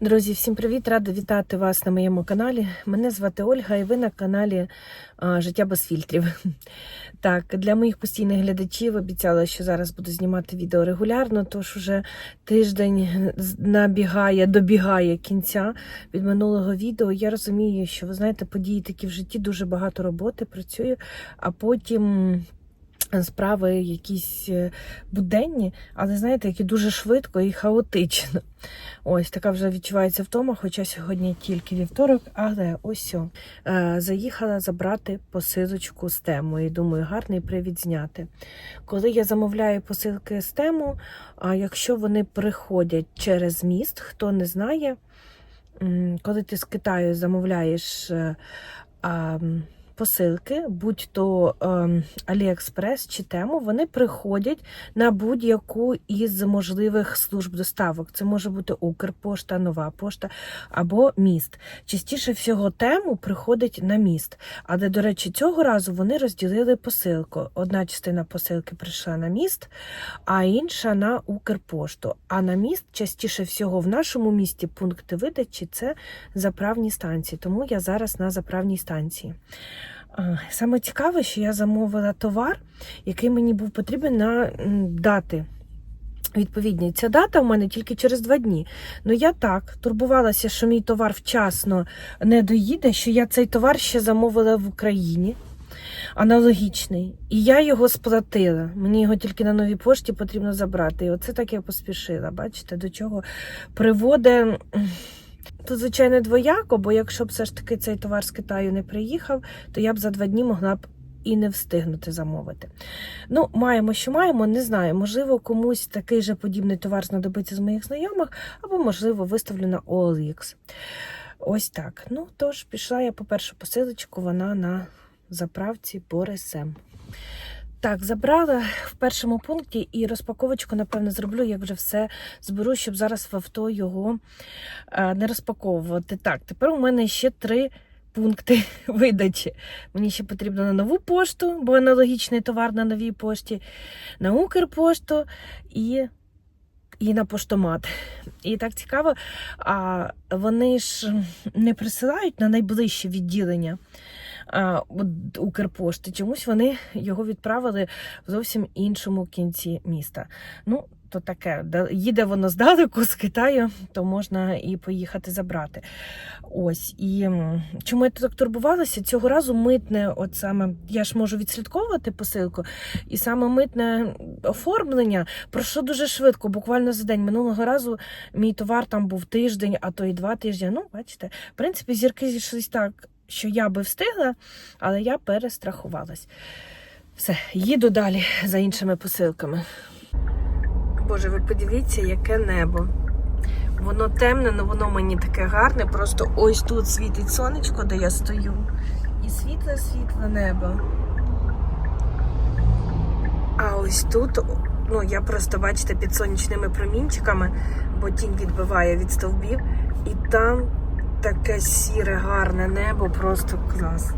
Друзі, всім привіт! Рада вітати вас на моєму каналі. Мене звати Ольга, і ви на каналі Життя без фільтрів. Так, для моїх постійних глядачів обіцяла, що зараз буду знімати відео регулярно, тож уже тиждень набігає, добігає кінця від минулого відео. Я розумію, що ви знаєте, події такі в житті дуже багато роботи працюю, а потім. Справи якісь е, буденні, але знаєте, які дуже швидко і хаотично. Ось така вже відчувається втома, хоча сьогодні тільки вівторок, але ось о, е, заїхала забрати посилочку з тему. І думаю, гарний привід зняти. Коли я замовляю посилки з тему, а якщо вони приходять через міст, хто не знає, коли ти з Китаю замовляєш. е, а, посилки, будь-то ем, Аліекспрес чи тему, вони приходять на будь-яку із можливих служб доставок. Це може бути Укрпошта, Нова пошта або міст. Частіше всього тему приходить на міст. Але, до речі, цього разу вони розділили посилку. Одна частина посилки прийшла на міст, а інша на Укрпошту. А на міст частіше всього в нашому місті пункти видачі це заправні станції. Тому я зараз на заправній станції. Саме цікаве, що я замовила товар, який мені був потрібен на дати. Відповідні, ця дата в мене тільки через два дні. Ну я так турбувалася, що мій товар вчасно не доїде, що я цей товар ще замовила в Україні. Аналогічний. І я його сплатила. Мені його тільки на новій пошті потрібно забрати. І оце так я поспішила. Бачите, до чого приводить. Тут, звичайно, двояко, бо якщо б все ж таки цей товар з Китаю не приїхав, то я б за два дні могла б і не встигнути замовити. Ну, маємо, що маємо, не знаю. Можливо, комусь такий же подібний товар знадобиться з моїх знайомих, або, можливо, виставлю на OLX. Ось так. Ну, тож, пішла я по першу посилочку, вона на заправці Борисем. Так, забрала в першому пункті і розпаковочку, напевно, зроблю, як вже все зберу, щоб зараз в авто його е, не розпаковувати. Так, тепер у мене ще три пункти видачі. Мені ще потрібно на нову пошту, бо аналогічний товар на новій пошті, на Укрпошту і. І на поштомат. І так цікаво, а вони ж не присилають на найближче відділення Укрпошти. Чомусь вони його відправили в зовсім іншому кінці міста. Ну, то таке, їде воно здалеку з Китаю, то можна і поїхати забрати. Ось. І чому я так турбувалася? Цього разу митне, от саме я ж можу відслідковувати посилку, і саме митне оформлення пройшло дуже швидко, буквально за день. Минулого разу мій товар там був тиждень, а то і два тижні. Ну, бачите, в принципі, зірки зійшлись так, що я би встигла, але я перестрахувалась. Все, їду далі за іншими посилками. Боже, ви подивіться, яке небо. Воно темне, але воно мені таке гарне. Просто ось тут світить сонечко, де я стою. І світле-світле небо. А ось тут, ну я просто бачите, під сонячними промінчиками, бо тінь відбиває від стовбів, і там таке сіре, гарне небо, просто клас.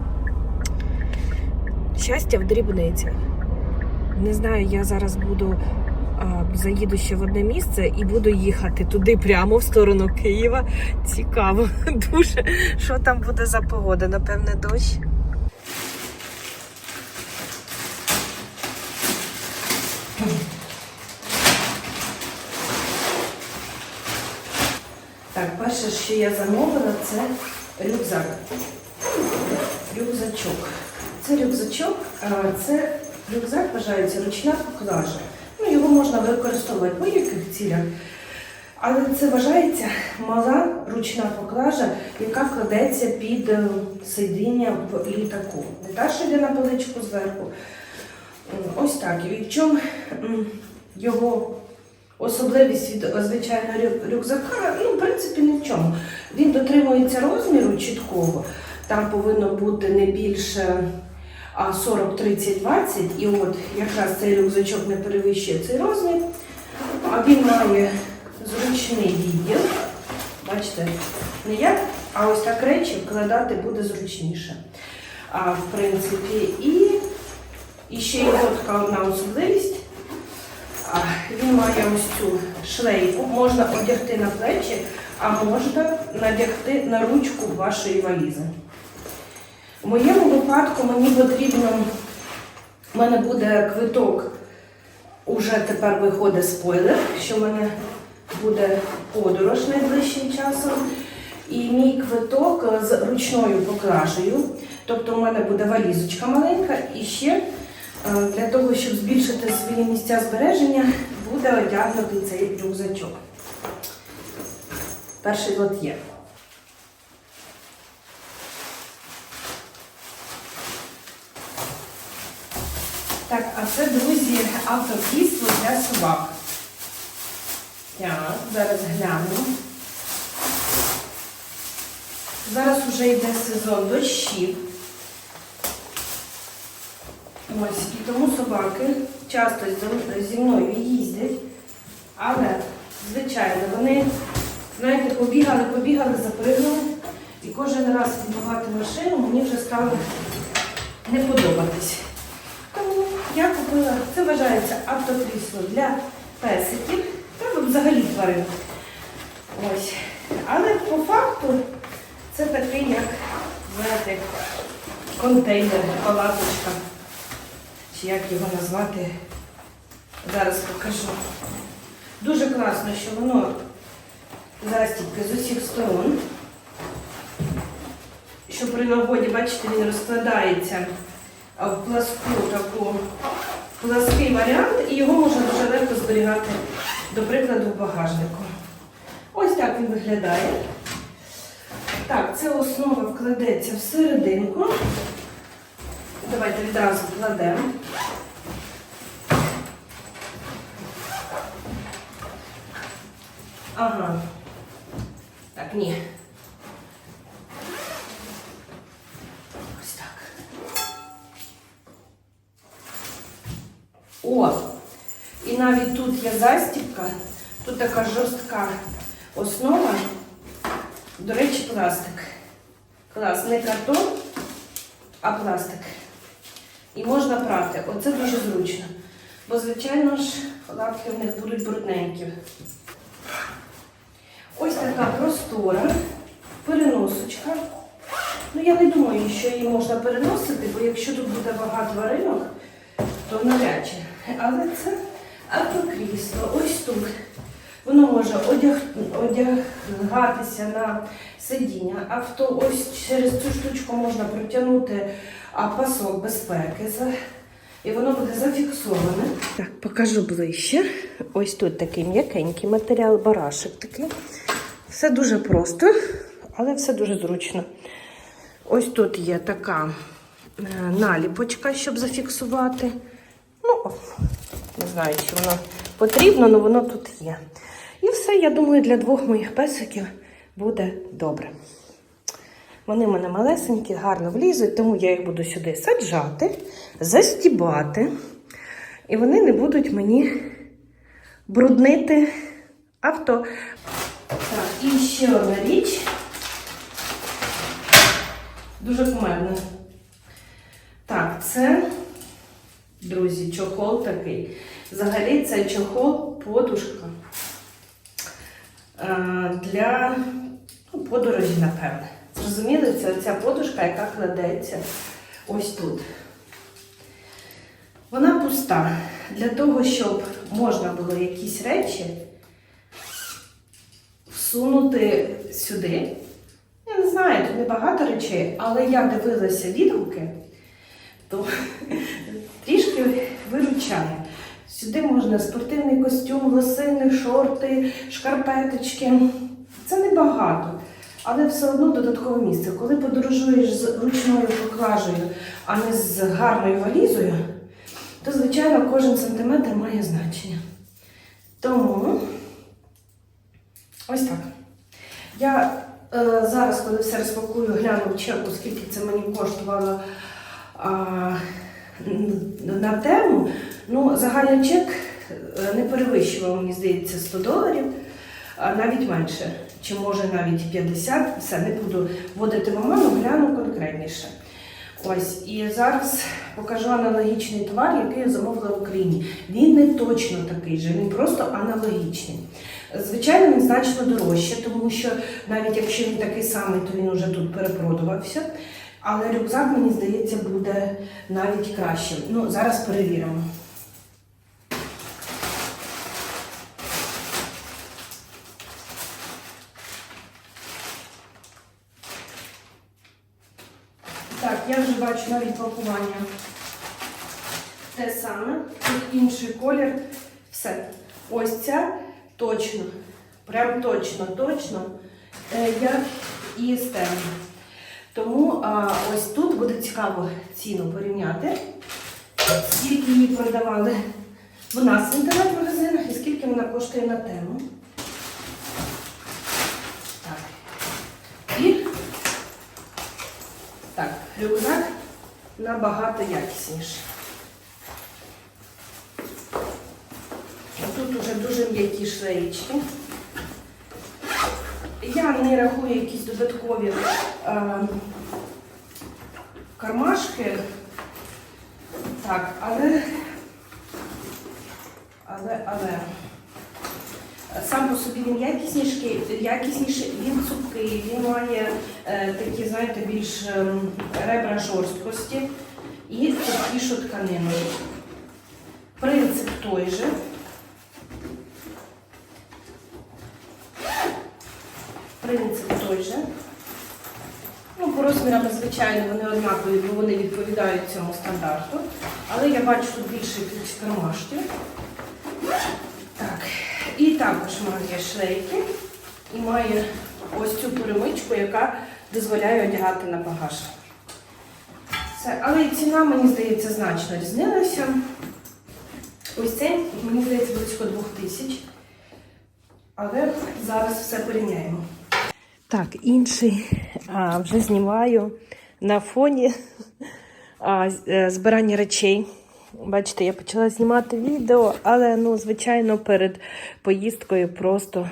Щастя в дрібницях. Не знаю, я зараз буду а, заїду ще в одне місце і буду їхати туди прямо в сторону Києва. Цікаво дуже, що там буде за погода, напевне, дощ. Так, перше, що я замовила, це рюкзак. Рюкзачок. Це рюкзачок, це рюкзак вважається ручна поклажа. Ну, його можна використовувати в будь-яких цілях. Але це вважається мала ручна поклажа, яка вкладеться під е, сидіння в літаку. Не та, що йде на поличку зверху. Ось так. І в чому його особливість від е, звичайного рюкзака, ну, в принципі, ні в чому. Він дотримується розміру чіткого. Там повинно бути не більше 40, 30, 20. І от якраз цей рюкзачок не перевищує цей розмір. А він має зручний відділ. Бачите, не як, а ось так речі вкладати буде зручніше. А, в принципі, і, і ще є така одна особливість. Він має ось цю шлейку, можна одягти на плечі, а можна надягти на ручку вашої валізи. В моєму випадку мені потрібно, в мене буде квиток, уже тепер виходить спойлер, що в мене буде подорож найближчим часом. І мій квиток з ручною поклажею. Тобто у мене буде валізочка маленька і ще для того, щоб збільшити свої місця збереження, буде одягнутий цей рюкзачок. Перший лот є. Так, а це, друзі, автокрісло для собак. Так, зараз глянемо. Зараз вже йде сезон дощів. Ось, і тому собаки часто зі- мною їздять, але, звичайно, вони, знаєте, побігали, побігали, запригнули. І кожен раз відбивати машину мені вже стало не подобатись. Тому я купила, це вважається автокрісло для песиків та взагалі тварин. Ось. Але по факту це такий, як, знаєте, контейнер, палаточка. Чи як його назвати, зараз покажу. Дуже класно, що воно застібки з усіх сторон. Що при нагоді, бачите, він розкладається в пласку таку плаский варіант, і його можна дуже легко зберігати, до прикладу, в багажнику. Ось так він виглядає. Так, ця основа вкладеться всерединку. Давайте відразу кладемо. Ага. Так, ні. Ось так. О! І навіть тут є застібка, тут така жорстка основа. До речі, пластик. Клас, не картон, а пластик. І можна прати. Оце дуже зручно. Бо, звичайно ж, лапки в них будуть брудненькі. Ось така простора, переносочка. Ну, я не думаю, що її можна переносити, бо якщо тут буде багато тваринок, то навряд чи. Але це автокрісло. Ось тут. Воно може одяг... одягатися на сидіння. Авто ось через цю штучку можна протягнути пасок безпеки. І воно буде зафіксоване. Так, покажу ближче. Ось тут такий м'якенький матеріал, барашек такий. Все дуже просто, але все дуже зручно. Ось тут є така е, наліпочка, щоб зафіксувати. Ну, не знаю, чи воно потрібно, але воно тут є. І все, я думаю, для двох моїх песиків буде добре. Вони в мене малесенькі, гарно влізуть, тому я їх буду сюди саджати, застібати, і вони не будуть мені бруднити авто. Так, і ще одна річ. Дуже кумедна. Так, це, друзі, чохол такий. Взагалі це чохол подушка е, для ну, подорожі, напевне. Зрозуміли, це ця подушка, яка кладеться ось тут. Вона пуста. Для того, щоб можна було якісь речі всунути сюди. Я не знаю, тут небагато речей, але я дивилася відгуки, то трішки виручає. Сюди можна спортивний костюм, лосини, шорти, шкарпеточки. Це небагато, але все одно додаткове місце. Коли подорожуєш з ручною поклажею, а не з гарною валізою, то, звичайно, кожен сантиметр має значення. Тому ось так. Я е, зараз, коли все розпакую, гляну в чеку, скільки це мені коштувало а, на тему. Ну, загальний чек е, не перевищував, мені здається, 100 доларів, а навіть менше, чи може навіть 50. Все, не буду вводити в оману, гляну конкретніше. Ось, і зараз покажу аналогічний товар, який я замовила в Україні. Він не точно такий же, він просто аналогічний. Звичайно, він значно дорожче, тому що навіть якщо він такий самий, то він вже тут перепродувався. Але рюкзак, мені здається, буде навіть кращим. Ну, зараз перевіримо. Так, я бачу пакування. Те саме, тут інший колір. Все. Ось ця точно, прям точно, точно, е, як і з темним. Тому а, ось тут буде цікаво ціну порівняти, скільки її продавали в нас в інтернет-магазинах і скільки вона коштує на тему. Так. І так, рюкзак набагато якісніший. Тут уже дуже м'які шлеєчки. Я не рахую якісь додаткові е, кармашки. Так, але, але, але сам по собі він якісніший, якісніший, він цупкий, він має е, такі, знаєте, більш ем, ребра жорсткості і цупкішу тканину. Принцип той же. Принцип той же. Ну, по розмірам, звичайно, вони однакові, бо вони відповідають цьому стандарту. Але я бачу тут більше кармашків. Також має шлейки і має ось цю перемичку, яка дозволяє одягати на багаж. Все. Але і ціна, мені здається, значно різнилася. Ось цей, мені здається, близько 2000. Але зараз все порівняємо. Так, інший а, вже знімаю на фоні а, е, збирання речей. Бачите, я почала знімати відео, але, ну, звичайно, перед поїздкою просто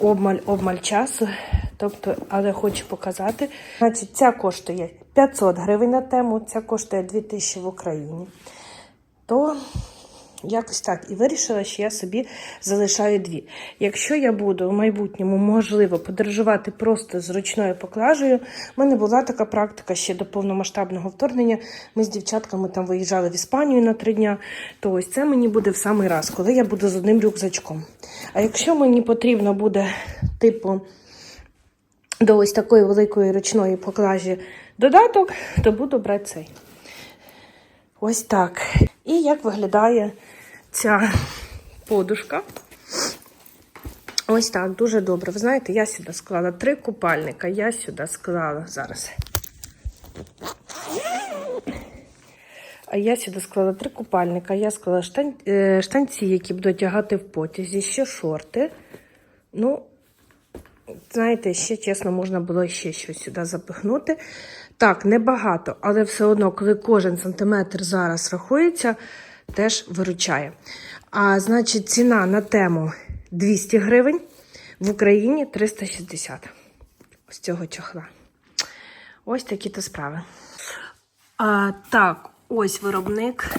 обмаль, обмаль часу. Тобто, але хочу показати. Значить, ця коштує 500 гривень на тему, ця коштує 2000 в Україні. То Якось так. І вирішила, що я собі залишаю дві. Якщо я буду в майбутньому, можливо, подорожувати просто з ручною поклажею, в мене була така практика ще до повномасштабного вторгнення. Ми з дівчатками там виїжджали в Іспанію на три дня, то ось це мені буде в самий раз, коли я буду з одним рюкзачком. А якщо мені потрібно буде, типу, до ось такої великої ручної поклажі додаток, то буду брати цей. Ось так. І як виглядає ця подушка. Ось так, дуже добре. Ви знаєте, я сюди склала три купальника. Я сюди склала зараз. А я сюди склала три купальника. Я склала штань, е, штанці, які буду тягати в потязі, ще шорти. Ну, знаєте, ще чесно, можна було ще щось сюди запихнути. Так, небагато, але все одно, коли кожен сантиметр зараз рахується, теж виручає. А значить, ціна на тему 200 гривень, в Україні 360 з цього чохла. Ось такі то справи. А, так, ось виробник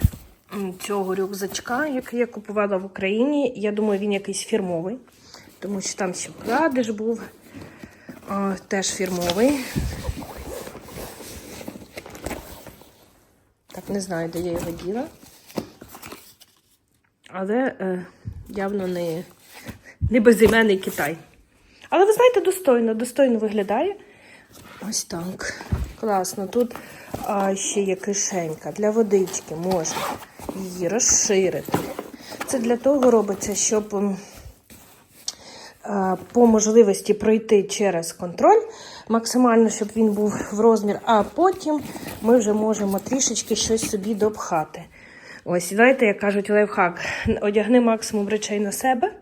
цього рюкзачка, який я купувала в Україні. Я думаю, він якийсь фірмовий, тому що там ще вкладиш був. А, теж фірмовий. Так, не знаю, де я його діла. Але е, явно не, не безіменний Китай. Але ви знаєте, достойно, достойно виглядає. Ось так. Класно. Тут а, ще є кишенька для водички, можна її розширити. Це для того робиться, щоб а, по можливості пройти через контроль, максимально, щоб він був в розмір, а потім ми вже можемо трішечки щось собі допхати. Ось, знаєте, як кажуть, лайфхак, одягни максимум речей на себе,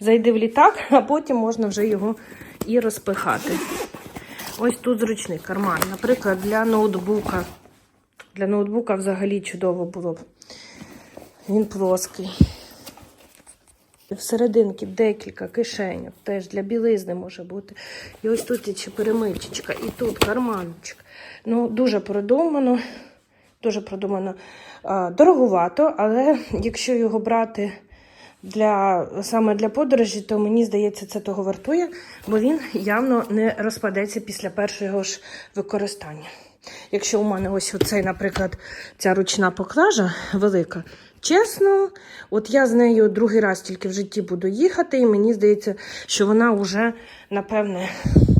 зайди в літак, а потім можна вже його і розпихати. Ось тут зручний карман. Наприклад, для ноутбука. Для ноутбука взагалі чудово було б. Він плоский. Всерединки декілька кишеньок, теж для білизни може бути. І ось тут ще перемичечка, і тут карманчик. Ну, дуже продумано, дуже продумано. А, Дороговато, але якщо його брати для саме для подорожі, то мені здається, це того вартує, бо він явно не розпадеться після першого ж використання. Якщо у мене ось оцей, наприклад, ця ручна поклажа велика, чесно, от я з нею другий раз тільки в житті буду їхати, і мені здається, що вона вже, напевне,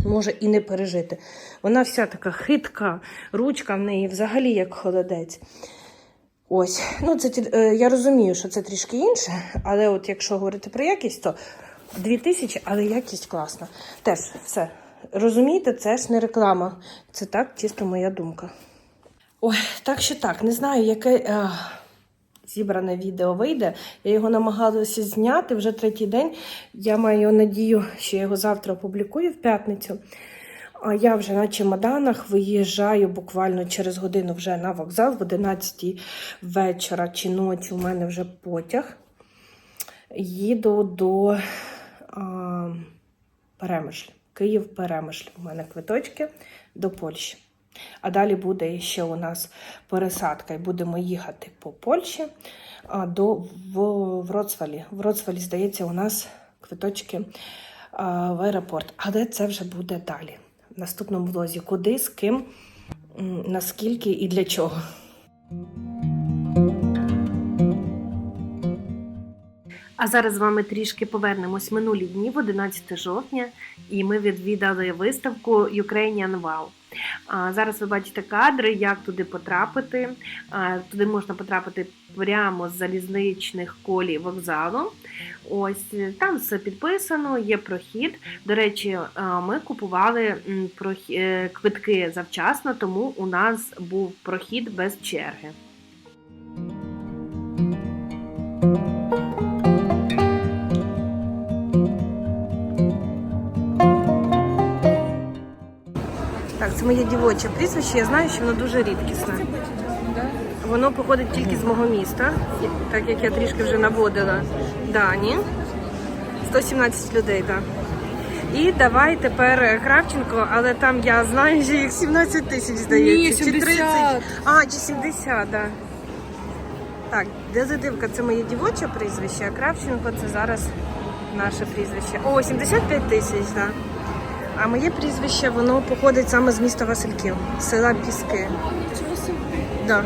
може і не пережити. Вона вся така хитка, ручка в неї взагалі як холодець. Ось, ну це е, я розумію, що це трішки інше, але от якщо говорити про якість, то 2000, але якість класна. Теж все. Розумієте, це ж не реклама. Це так, чисто моя думка. Ой, так що так, не знаю, яке е, зібране відео вийде. Я його намагалася зняти вже третій день. Я маю надію, що я його завтра опублікую в п'ятницю. А я вже на чемоданах виїжджаю буквально через годину вже на вокзал в 11 вечора чи ночі. У мене вже потяг. Їду до а, Перемишль. Київ Перемишль. У мене квиточки до Польщі. А далі буде ще у нас пересадка, і будемо їхати по Польщі а, до в, Вроцвалі. В Вроцвалі, здається, у нас квиточки а, в аеропорт. Але це вже буде далі. Наступному влозі. Куди, з ким, наскільки і для чого. А зараз з вами трішки повернемось минулі дні, в 11 жовтня, і ми відвідали виставку Ukrainian Wow. Зараз ви бачите кадри, як туди потрапити. Туди можна потрапити прямо з залізничних колій вокзалу. Ось там все підписано, є прохід. До речі, ми купували е, квитки завчасно, тому у нас був прохід без черги. Це моє дівоче прізвище. Я знаю, що воно дуже рідкісне. Воно походить тільки з мого міста, так як я трішки вже наводила дані. 117 людей, так. І давай тепер Кравченко, але там я знаю, що їх 17 тисяч здається. Ні, Чи 30. 70. А, чи 70, так. Так, Дезидивка це моє дівоче прізвище, а Кравченко це зараз наше прізвище. О, 75 тисяч, так. А моє прізвище, воно походить саме з міста Васильків, села Піски. Да.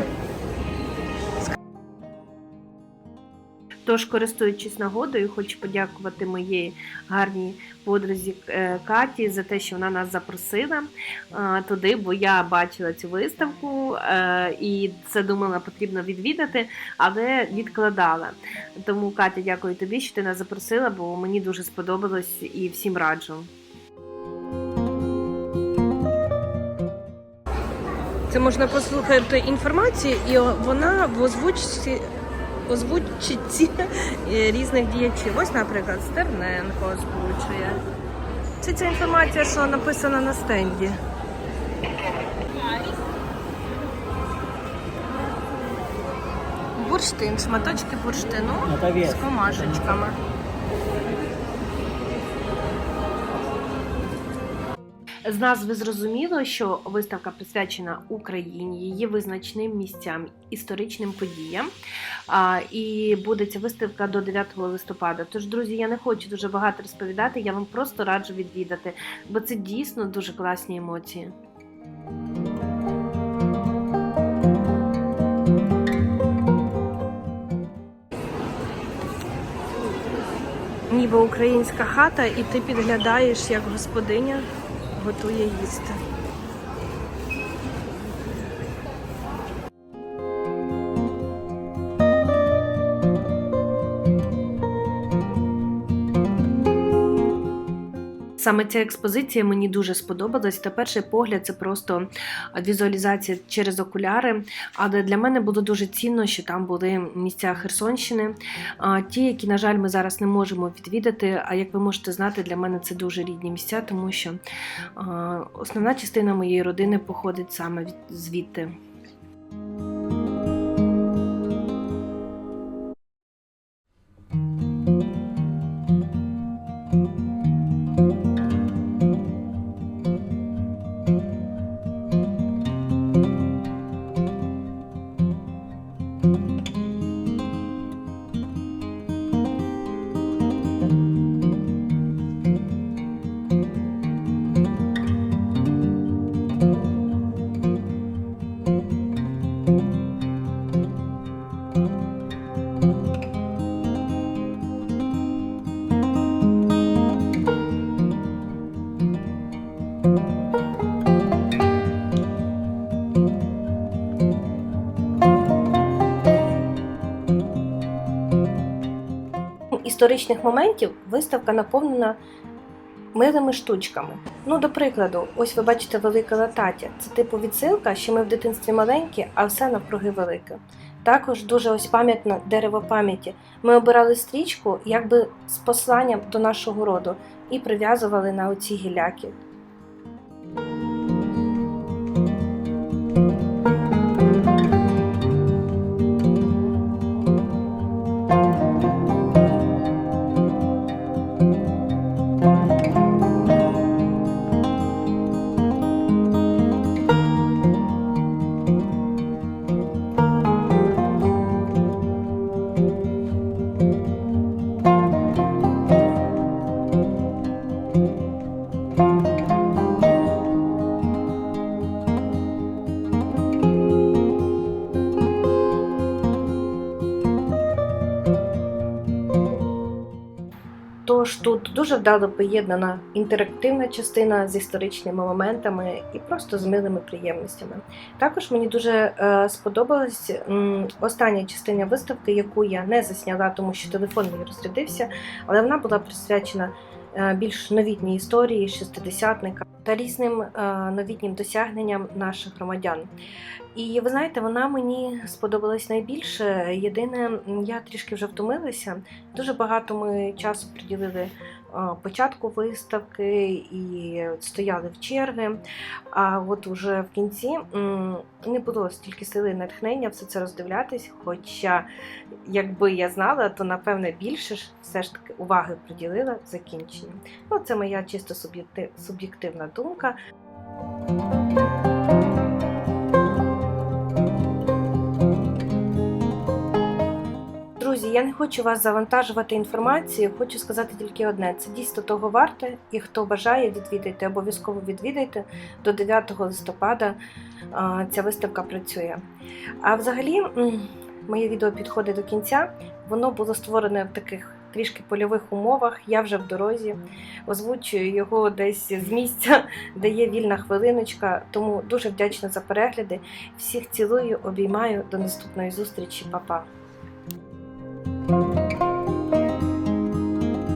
Тож, користуючись нагодою, хочу подякувати моїй гарній подрузі е, Каті за те, що вона нас запросила е, туди, бо я бачила цю виставку е, і це думала потрібно відвідати, але відкладала. Тому, Катя, дякую тобі, що ти нас запросила, бо мені дуже сподобалось і всім раджу. Це можна послухати інформацію, і вона в озвучці озвучці е, різних діячів. Ось, наприклад, Стерненко озвучує. Це ця інформація, що написана на стенді. Бурштин, шматочки бурштину з комашечками. З назви зрозуміло, що виставка присвячена Україні, її визначним місцям, історичним подіям. І буде ця виставка до 9 листопада. Тож, друзі, я не хочу дуже багато розповідати, я вам просто раджу відвідати, бо це дійсно дуже класні емоції. Ніби українська хата, і ти підглядаєш, як господиня готує їсти. Саме ця експозиція мені дуже сподобалась. На перший погляд, це просто візуалізація через окуляри. Але для мене було дуже цінно, що там були місця Херсонщини, ті, які, на жаль, ми зараз не можемо відвідати. А як ви можете знати, для мене це дуже рідні місця, тому що основна частина моєї родини походить саме від звідти. Історичних моментів виставка наповнена милими штучками. Ну, до прикладу, ось ви бачите велике латаття. Це типу відсилка, що ми в дитинстві маленькі, а все навкруги велике. Також дуже ось пам'ятне дерево пам'яті. Ми обирали стрічку якби з посланням до нашого роду і прив'язували на оці гіляки. Дуже вдало поєднана інтерактивна частина з історичними моментами і просто з милими приємностями. Також мені дуже е, сподобалась остання частина виставки, яку я не засняла, тому що телефон мій розрядився, але вона була присвячена е, більш новітній історії шестидесятника та різним е, новітнім досягненням наших громадян. І ви знаєте, вона мені сподобалась найбільше. Єдине, я трішки вже втомилася. Дуже багато ми часу приділили початку виставки і стояли в черги. А от уже в кінці не було стільки сили і натхнення все це роздивлятись. Хоча, якби я знала, то напевне більше ж все ж таки уваги приділила закінченню. Ну, це моя чисто суб'єктивна думка. Друзі, я не хочу вас завантажувати інформацією. Хочу сказати тільки одне: це дійсно того варте, і хто бажає відвідайте, обов'язково відвідайте до 9 листопада. Ця виставка працює. А взагалі, моє відео підходить до кінця. Воно було створене в таких трішки польових умовах. Я вже в дорозі. Озвучую його десь з місця, де є вільна хвилиночка. Тому дуже вдячна за перегляди. Всіх цілую, обіймаю. До наступної зустрічі, Па-па.